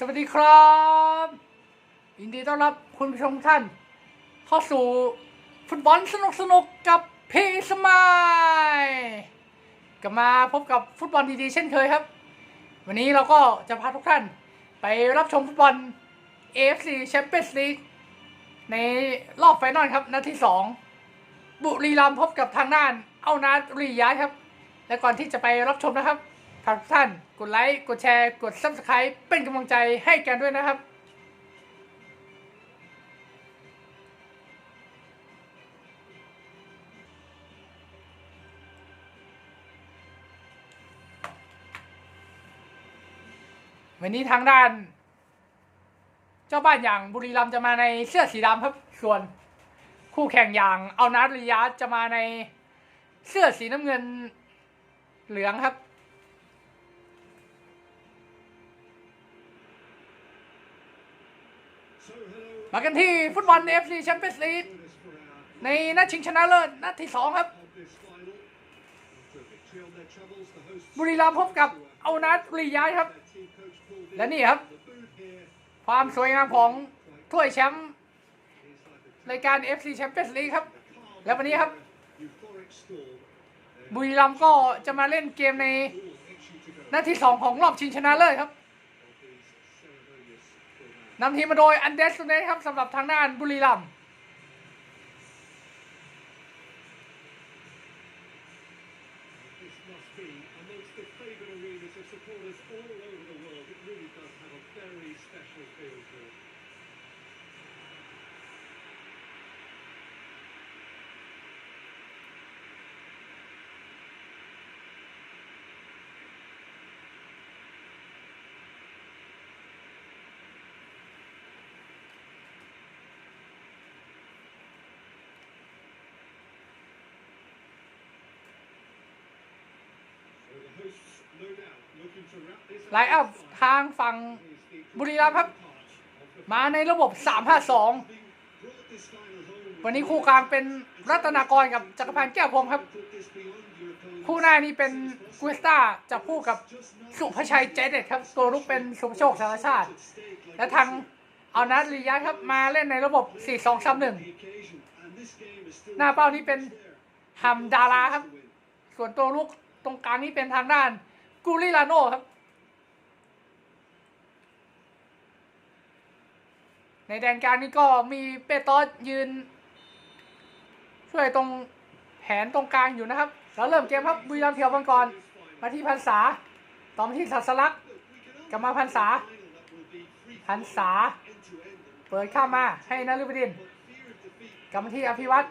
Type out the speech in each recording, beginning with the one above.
สวัสดีครับยินดีต้อนรับคุณผู้ชมท่าน เข้าสู่ฟุตบอลสนุกสนุกๆกับพีสมายกลับมาพบกับฟุตบอลดีๆเช่นเคยครับ วันนี้เราก็จะพาทุกท่านไปรับชมฟุตบอล AFC Champions League ในรอบไฟนอลครับ นัดที่ 2 บุรีรัมย์พบกับทางด้าน เอานาตริยาครับ และก่อนที่จะไปรับชมนะครับากทุกท่านกดไลค์ กดแชร์ กด Subscribe เป็นกำลังใจให้กันด้วยนะครับวันนี้ทางด้าน เจ้าบ้านอย่างบุรีรัมจะมาในเสื้อสีดำครับ ส่วนคู่แข่งอย่างเอานาริยาจะมาในเสื้อสีน้ำเงินเหลืองครับ มากันที่ฟุตบอล FC Champions League ในนัดชิงชนะเลิศนัดที่สองครับบุรีรัมย์พบกับเอานัดริยาครับ และนี่ครับ ความสวยงามของถ้วยแชมป์รายการ FC Champions League ครับ และวันนี้ครับ บุรีรัมย์ก็จะมาเล่นเกมในนัดที่สองของรอบชิงชนะเลิศครับ นำทีมมาโดยอันเดสเนครับสำหรับทางด้านบุรีรัมย์ ไลน์อัพทางฝั่งบุรีรัมย์ครับ มาในระบบ 3-5-2 วันนี้คู่กลางเป็นรัตนากรกับจักรพันธ์แก้วพรมครับ คู่หน้านี่เป็นกุสตาจับคู่กับสุภชัยใจเด็ดครับ ตัวลุกเป็นสุภโชคสารชาติ และทางเอานัทลียะครับมาเล่นในระบบ 4-2-3-1 หน้าเป้านี่เป็นฮัมดาราครับ ส่วนตัวลุก รงกลางนี่เป็นทางด้านกูริลาโน่ครับ ในแดนกลางนี่ก็มีเปตอสยืน ช่วยตรงแผนตรงกลางอยู่นะครับแล้วเริ่มเกมครับบุรีรัมย์เทียวบังกรมาที่พันษาต่อมาที่สัสลักกลับมาพันษาพันษา เปิดข้ามมาให้นฤบดินกลับมาที่อภิวัตร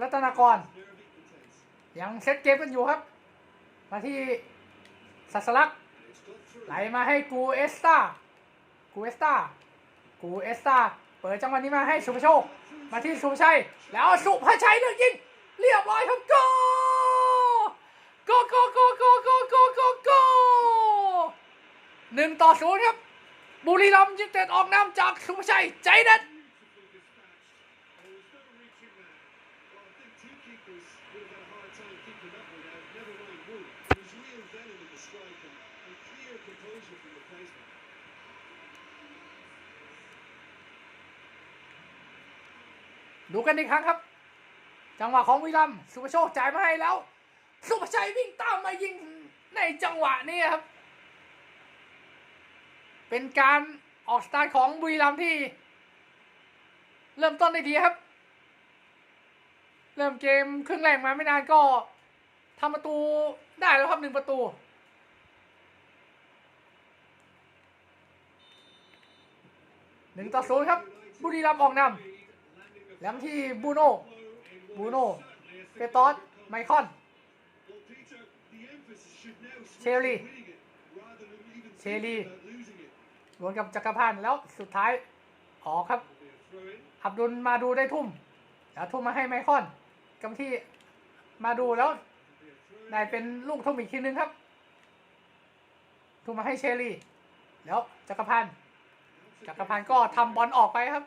รัตนากร ยังเซตเกมกันอยู่ครับ มาที่สัสลักไหลมาให้กูเอสตากูเอสตากูเอสตาเปิดจังหวะนี้มาให้สุภโชค มาที่สุภชัย แล้วสุภชัยเลือกยิงเรียบร้อยครับโกโกโกโกโกโกโกโกโกหนึ่งต่อศูนย์ครับ บุรีรัมย์ยิงเตะออกน้ำจากสุภชัยใจเด็ด ดูกันอีกครั้งครับ จังหวะของวิลัมสุภโชคจ่ายมาให้แล้ว สุภชัยวิ่งตามมายิงในจังหวะนี้ครับ เป็นการออกสตาร์ทของบุรีรัมย์ที่ เริ่มต้นได้ดีครับ เริ่มเกมครึ่งแรกมาไม่นานก็ทำประตูได้แล้วครับหนึ่งประตู หนึ่งต่อศูนย์ครับ บุรีรัมย์ออกนำแล้วที่บูโน่บูโน่เปตอสไมคอน เชลลีเชลลีดวลกับจักรพันธ์แล้วสุดท้ายออกครับ อับดุลมาดูได้ทุ่มแล้วทุ่มมาให้ไมคอน กำที่มาดูแล้วได้เป็นลูกทุ่มอีกทีนึงครับทุ่มมาให้เชลลีแล้วจักรพันธ์จักรพันธ์ก็ทำบอลออกไปครับ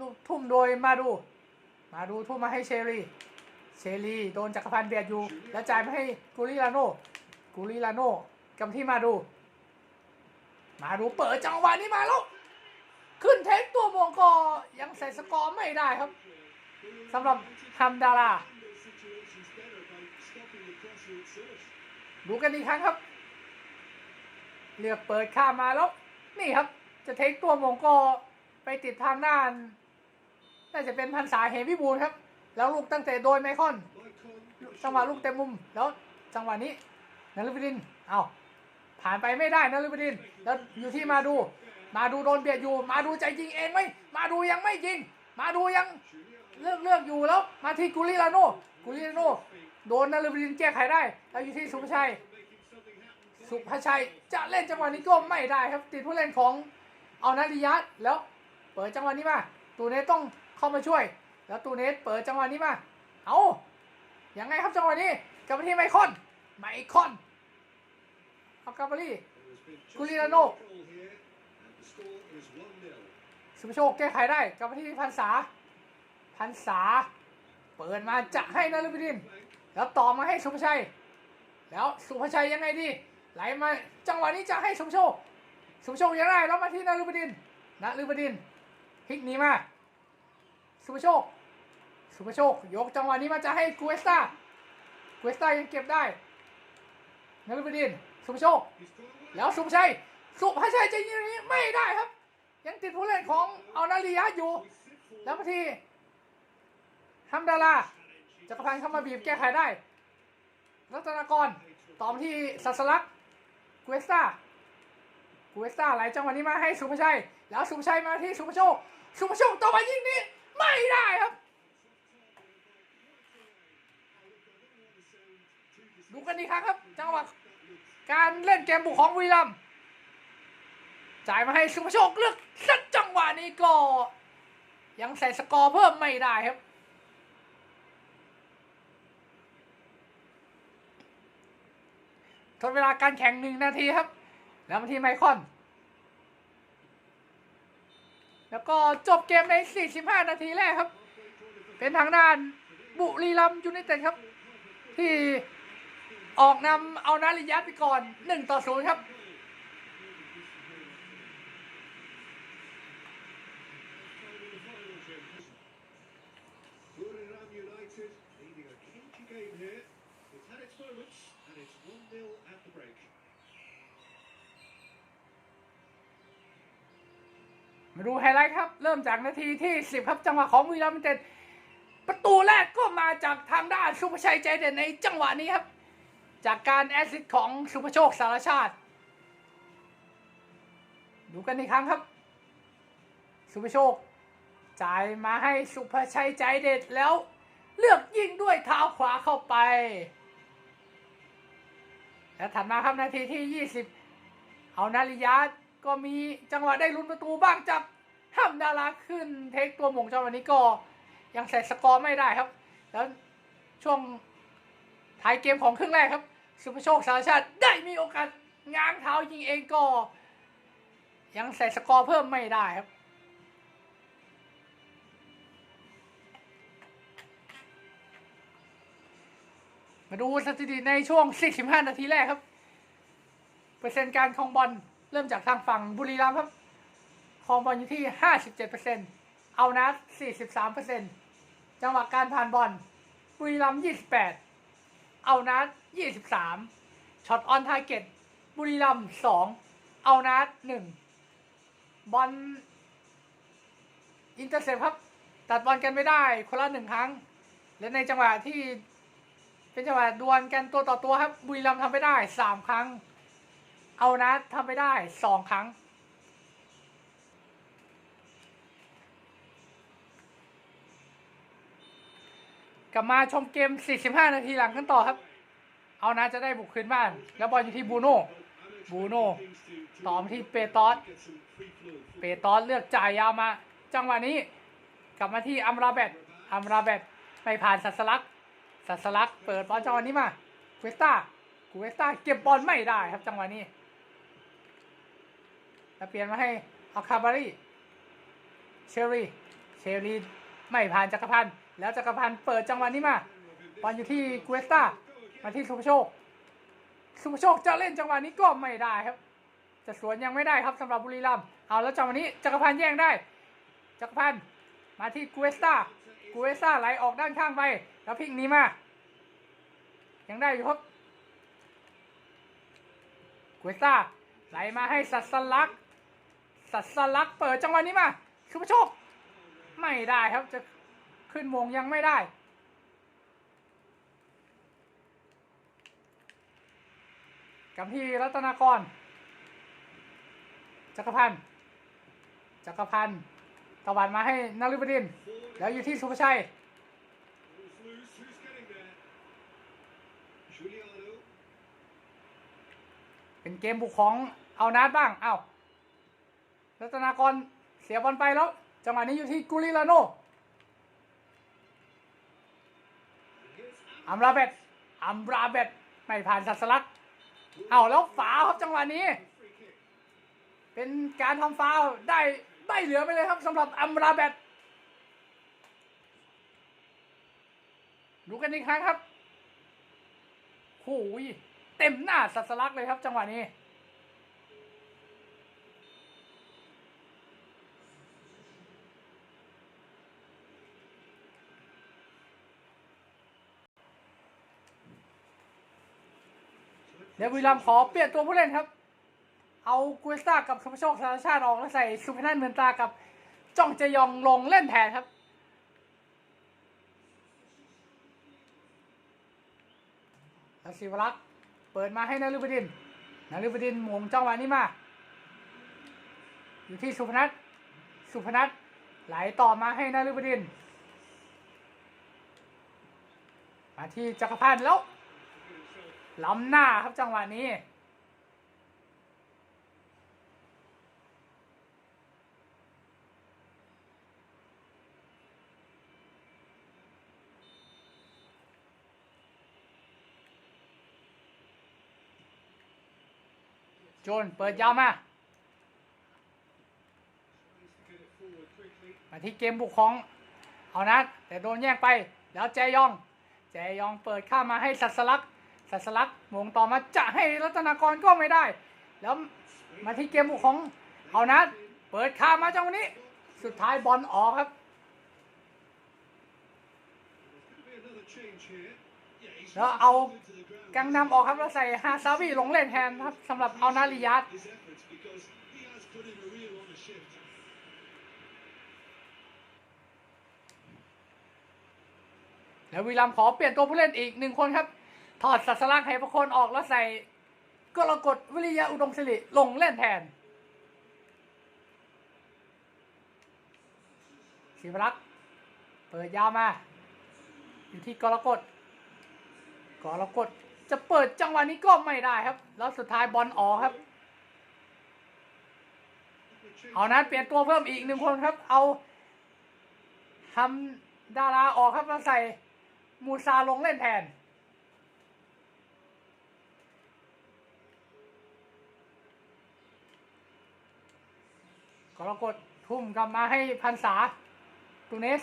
ลูกทุ่มโดยมาดู มาดูทุ่มมาให้เชอรี่ เชลี่โดนจักรพันธ์เบียดอยู่ แล้วจ่ายมาให้กูริลาโนกูริลาโนกำที่มาดู มาดูเปิดจังหวะนี้มาแล้ว ขึ้นเทคตัวมงก็ยังใส่สกอร์ไม่ได้ครับสำหรับฮัมดาราดูกันอีกครั้งครับเลือกเปิดข้ามาแล้ว นี่ครับ จะเทคตัวมงก็ไปติดทางด้านน่าจะเป็นพันษาเหมวิบูลครับ แล้วลูกตั้งแต่โดยไมคอนจังหวะลูกเต็มมุมแล้วจังหวะนี้นฤบดินเอาผ่านไปไม่ได้นฤบดิน แล้วอยู่ที่มาดู มาดูโดนเบียดอยู่ มาดูใจยิงเองไหมมาดูยังไม่ยิง มาดูยังเลือกเลือกอยู่แล้ว มาที่กุลิลาโนกุลิลาโนโดนนฤบดินแก้ไขได้แล้วอยู่ที่สุภชัย สุภชัยจะเล่นจังหวะนี้ก็ไม่ได้ครับ ติดผู้เล่นของเอานาริยัตแล้ว เปิดจังหวะนี้มาตูเนสต้องเข้ามาช่วย แล้วตูเนสเปิดจังหวะนี้มาเอายังไงครับจังหวะนี้กลับมาที่ไมคอนไมคอนเอากลับาที่ Guglielmo. here, and the score is 1-0. สุภโชคแก้ไขได้กลับมาที่พันษาพันษา เปิดมาจะให้นฤบดิน แล้วต่อมาให้สุภชัย แล้วสุภชัยยังไงดี ไหลมาจังหวะนี้จะให้สุภโชค สุภโชคยังได้แล้วมาที่นฤบดินนฤบดินพลิกหนีมาสุภโชค สุภโชค ยกจังหวะนี้มาจะให้กูเอสตากูเอสตายังเก็บได้นฤบดินสุภโชค แล้วสุภชัย สุภชัยจะยิงอย่างนี้ไม่ได้ครับ ยังติดผู้เล่นของเอานาริยะอยู่ แล้วมาที่ฮัมดาราจักรพันธ์เข้ามาบีบแก้ไขได้ รัตนากรต่อมที่สัสลักกูเอสตากูเอสตาไหลจังหวะนี้มาให้สุภชัย แล้วสุภชัยมาที่สุภโชค สุภโชคต่อมายิงนี้ไม่ได้ครับดูกันอีครั้งครับ จังหวะการเล่นเกมบุกของบุรีรัม จ่ายมาให้สุภโชคเลือกสักจังหวะนี้ก็ ยังใส่สกอร์เพิ่มไม่ได้ครับ ทดเวลาการแข่งหนึ่งนาทีครับ แล้วมาที่ไมคอน แล้วก็จบเกมใน 45 นาทีแรกครับ เป็นทางด้านบุรีรัมยูไนเต็ดครับ ที่ออกนำเอานาริยัตไปก่อน 1 ต่อ 0 ครับ มาดูไฮไลท์ครับ เริ่มจากนาทีที่ 10 ครับ จังหวะของบุรีรัมเต็ดประตูแรกก็มาจากทางด้านสุภชัยใจเด่นในจังหวะนี้ครับ จากการแอสซิสต์ของสุภโชคสารชาติ ดูกันอีกครั้งครับ สุภโชคจ่ายมาให้สุภชัยใจเด็ดแล้ว เลือกยิงด้วยเท้าขวาเข้าไป และถัดมาครับนาทีที่ 20 เอานาริยา ก็มีจังหวะได้ลุ้นประตูบ้างจากห้ามดาราขึ้นเทคตัวหม่งจังหวะนี้ก็ยังใส่สกอร์ไม่ได้ครับ แล้วช่วงท้ายเกมของครึ่งแรกครับ สุภโชคสารชาติได้มีโอกาสง้างเท้ายิงเองก็ ยังใส่สกอร์เพิ่มไม่ได้ครับมาดูสถิติในช่วง 45 นาทีแรกครับ เปอร์เซ็นต์การคองบอล เริ่มจากทางฝั่งบุรีรัมย์ครับครองบอลอยู่ที่ 57%เอานัด43%จังหวะการผ่านบอลบุรีรัมย์28 เอานัด23 ช็อตออนทาร์เก็ตบุรีรัมย์2เอานัด1บอลอินเตอร์เซปครับ ตัดบอลกันไม่ได้คนละหนึ่งครั้ง และในจังหวะที่เป็นจังหวะดวลกันตัวต่อตัวครับ บุรีรัมย์ทำไปได้สามครั้ง เอานะทำไปได้สองครั้ง กลับมาชมเกม 45 นาทีหลังกันต่อครับ เอานะจะได้บุกคืนบ้าน แล้วบอลอยู่ที่บูโน่บูโน่ต่อมาที่เปตอสเปตอนเลือกจ่ายยาวมา จังหวะนี้ กลับมาที่อัมราเบตอัมราเบตไม่ผ่านสัสลักสัสลักเปิดบอลจังหวะนี้มาเวสตากูเวสตาเก็บบอลไม่ได้ครับจังหวะนี้ แล้วเปลี่ยนมาให้อาคาบารีเชอรี่เชอรี่ไม่ผ่านจักรพันธ์แล้วจักรพันธ์เปิดจังหวะนี้มาบอลอยู่ที่กูเอสตามาที่สุภโชค สุภโชคจะเล่นจังหวะนี้ก็ไม่ได้ครับจะสวนยังไม่ได้ครับสำหรับบุรีรัมย์เอาแล้วจังหวะนี้จักรพันธ์แย่งได้ จักรพันธ์มาที่กูเอสตากูเอสตาไหลออกด้านข้างไปแล้วพิกนี้มายังได้อยู่ครับกูเอสตาไหลมาให้สัตสลักษ สัสลักเปิดจังหวะนี้มาสุภโชค ไม่ได้ครับจะขึ้นวงยังไม่ได้ กับที่รัตนากร จักรพันธ์จักรพันธ์ตะวันมาให้นฤบดิน แล้วอยู่ที่สุภชัยเป็นเกมบุกของเอานัดบ้าง เอ้า รัตนากรเสียบอลไปแล้วจังหวะนี้อยู่ที่กุลิลาโนอัมราเบตอัมราเบตไม่ผ่านสัตสลักเอาแล้วฝาครับจังหวะนี้ เป็นการทำฟาวได้ได้เหลือไปเลยครับสำหรับอัมราเบตดูกันอีกครั้งครับโอ้ยเต็มหน้าสัตสลักเลยครับจังหวะนี้ ดี๋ยวบุรีรัมย์ขอเปลี่ยนตัวผู้เล่นครับ เอากุเอสตากับสุภโชคสารชาติออกแล้วใส่สุพนัทเหมือนตากับจ้องเจยองลงเล่นแทนครับแล้วศิวรักษ์เปิดมาให้นฤบดินทร์นฤบดินหมงจังหวะนี้มา อยู่ที่สุพนัทสุพนัทไหลต่อมาให้นฤบดิน มาที่จักรพันธ์แล้ว ล้ำหน้าครับจังหวะนี้ โจนเปิดยาวมา มาที่เกมบุกของเอานัดแต่โดนแย่งไปแล้วแจยอง แจยองเปิดข้ามาให้สัตสลักษ สัสลักมงต่อมาจะให้รัตนากรก็ไม่ได้ แล้วมาที่เกมบุกของเอานัดเปิดข้ามาจังวะนี้ สุดท้ายบอลออกครับแล้วเอากังนำออกครับแล้วใส่ฮาซาวีลงเล่นแทนครับสำหรับเอานาริยัตแล้ววีรัมขอเปลี่ยนตัวผู้เล่นอีกหนึ่งคนครับ ถอดสัตสลักษณ์ให้ประคนออกแล้วใส่กรกฎวิริยะอุดมศิริลงเล่นแทนศิวรักษ์เปิดยาวมา อยู่ที่กรกฎกรกฎจะเปิดจังหวะนี้ก็ไม่ได้ครับ แล้วสุดท้ายบอลออกครับ เอานั้นเปลี่ยนตัวเพิ่มอีกหนึ่งคนครับ เอาทำดาราออกครับแล้วใส่มูซาลงเล่นแทน กรกฎทุ่มกลับมาให้พันษาตูเนส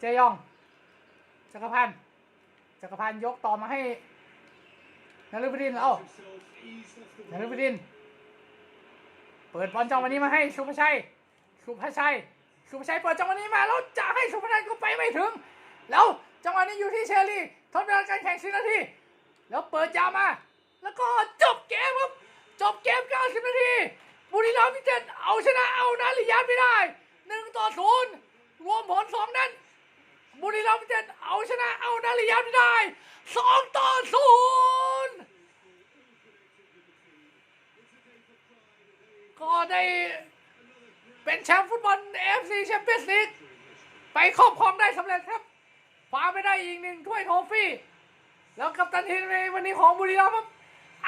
เจยอง จักรพันธ์จักรพันธ์ยกต่อมาให้นฤบดินทร์แล้ว Himself eased off the นฤบดิน เปิดบอลจังวะนี้มาให้สุภชัยสุภชัยสุภชัยเปิดจังวะนี้มาแล้วจะให้สุภนันท์ก็ไปไม่ถึง แล้วจังหวะนี้อยู่ที่เชอรี่ทดเวลาการแข่ง10นาที แล้วเปิดยาวมา แล้วก็จบเกมครับ จบเกม90นาที บุรีรัมย์ยูไนเต็ดเอาชนะเอานาริยาตไม่ได้1ต่อ0รวมผล2นั้นบุรีรัมย์ยูไนเต็ดเอาชนะเอานาริยาตไม่ได้2ต่อ0ก็ได้เป็นแชมป์ฟุตบอลเอฟซีแชมเปี้ยนส์ลีกไปครอบครองได้สำเร็จครับคว้าไปได้อีกหนึ่งถ้วยโทฟี่ แล้วกัปตันทีมในวันนี้ของบุรีรัมย์ครับ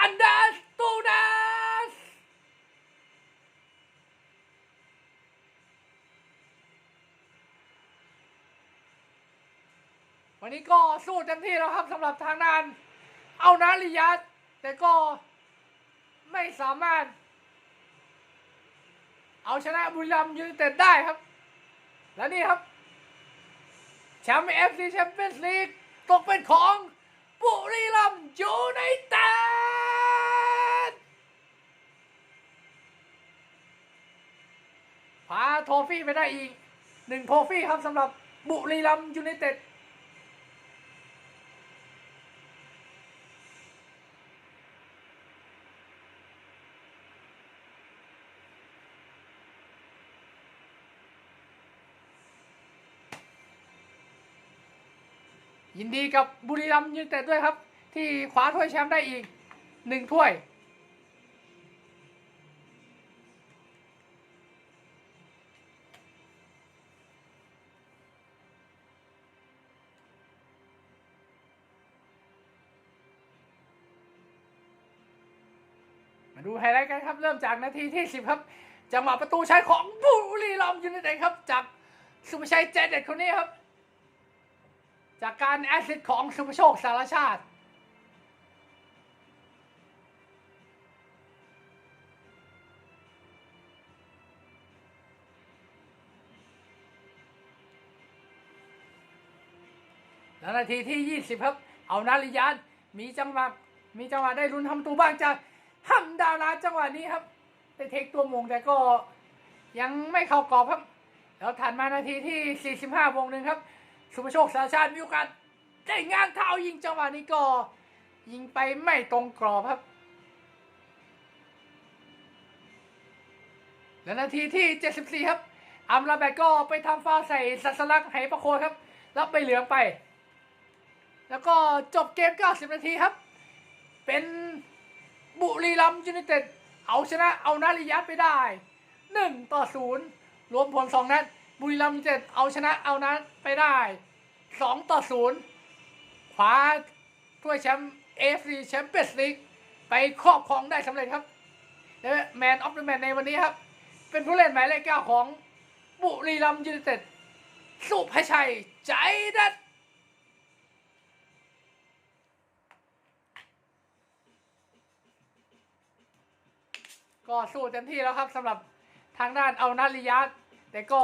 อันดาสตูดัส วันนี้ก็สู้เต็มที่แล้วครับสำหรับทางด้าน เอานาริยัตแต่ก็ไม่สามารถ เอาชนะบุรีรัมย์ยูไนเต็ดได้ครับ และนี่ครับแชชมป์เอฟซีแชมเปี้ยนส์ลีกตกเป็นของบุรีรัมย์ยูไนเต็ดพาโทฟี่ไปได้อีกหนึ่งโทฟี่ครับสำหรับบุรีรัมย์ยูไนเต็ด ยินดีกับบุรีรัมย์ยูไนเต็ดด้วยครับ ที่คว้าถ้วยแชมป์ได้อีกหนึ่งถ้วย มาดูไฮไลท์กันครับ เริ่มจากนาทีที่ 10 ครับ จังหวะประตูชัยของบุรีรัมย์ยูไนเต็ดครับ จากสุภชัยเจเด็ดคนนี้ครับ จากการแอสซิสของสุภโชคสารชาติ แล้วนาทีที่ 20 ครับ เอานาริยานมีจังหวะมีจังหวะได้รุนทำประตูบ้างจากฮัมดาราจังหวะนี้ครับได้เทคตัวมงแต่ก็ยังไม่เข้ากรอบครับ แล้วถัดมานาทีที่ 45 วงหนึ่งครับ สุภโชคสารชาติมีโอกาสได้งานเท้ายิงจังหวะนี้ก็ยิงไปไม่ตรงกรอบครับ และนาทีที่ 74 ครับอัมราแบกก็ไปทำฟาวใส่สัสลักไหประโคนครับ แล้วไปเหลืองไป แล้วก็จบเกม 90 นาทีครับ เป็นบุรีรัมย์ยูไนเต็ดเอาชนะเอานาริยัตไปได้ 1 ต่อ 0 รวมผล 2 นัด บุรีรัมย์ยูไนเต็ดเอาชนะเอานัดไปได้2ต่อ0คว้าถ้วยแชมป์เอฟซีแชมเปี้ยนส์ลีกไปครอบครองได้สำเร็จครับและแมนออฟเดอะแมนในวันนี้ครับ เป็นผู้เล่นหมายเลขเก้าของบุรีรัมย์ยูไนเต็ดสุภชัย ใจดัดก็สู้เต็มที่แล้วครับสำหรับทางด้านเอานาริยัตแต่ก็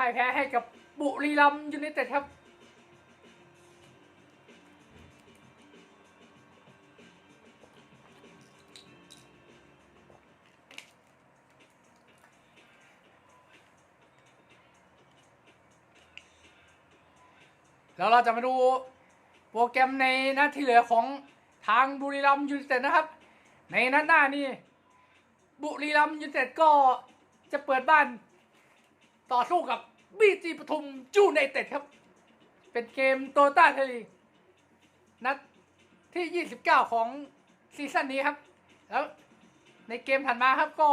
พ่ายแพ้ให้กับบุรีรัมย์ยูไนเต็ดครับแล้วเราจะมาดูโปรแกรมในนัดที่เหลือของทางบุรีรัมย์ยูไนเต็ดนะครับ ในนัดหน้านี่บุรีรัมย์ยูไนเต็ดก็จะเปิดบ้านต่อสู้กับ บีจีปทุมจูไนเต็ดครับ เป็นเกมโตต้าเทลีนัดที่ 29 ของซีซั่นนี้ครับ แล้วในเกมถัดมาครับก็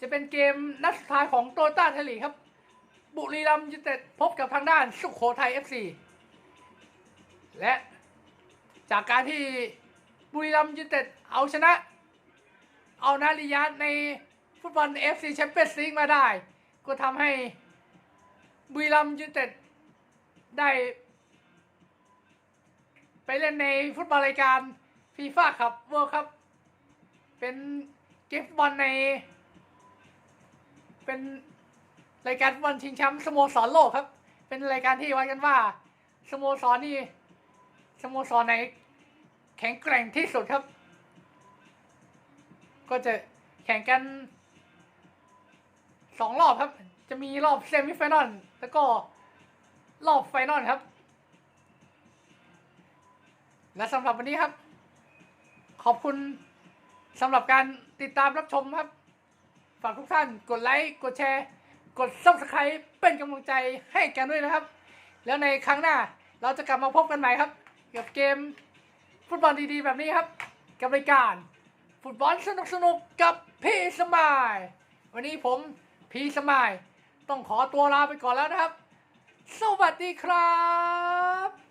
จะเป็นเกมนัดสุดท้ายของโตต้าเทลีครับ บุรีรัมย์ยูเต็ดพบกับทางด้านสุโขทัย FC และจากการที่บุรีรัมย์ยูเต็ดเอาชนะ เอานาริยาในฟุตบอล FC แชมเปี้ยนส์ลีกมาได้ ก็ทำให้ บุรีรัมย์ยูไนเต็ดได้ ไปเล่นในฟุตบอลรายการฟีฟ่าครับเวิร์ครับ เป็นเกมฟุตบอลใน เป็นรายการฟุตบอลชิงแชมป์สโมสรโลกครับ เป็นรายการที่วัดกันว่าสโมสรนี่สโมสรไหนแข็งแกร่งที่สุดครับ ก็จะแข่งกันสองรอบครับ จะมีรอบเซมิไฟนอลแล้วก็รอบไฟนอลครับ และสำหรับวันนี้ครับ ขอบคุณสำหรับการติดตามรับชมครับ ฝากทุกท่านกดไลค์ กดแชร์ กด subscribe เป็นกำลังใจให้กันด้วยนะครับ แล้วในครั้งหน้าเราจะกลับมาพบกันใหม่ครับ กับเกมฟุตบอลดีๆ แบบนี้ครับ กับรายการฟุตบอลสนุกๆกับพี่สมาย วันนี้ผมพี่สมาย ต้องขอตัวลาไปก่อนแล้วนะครับ สวัสดีครับ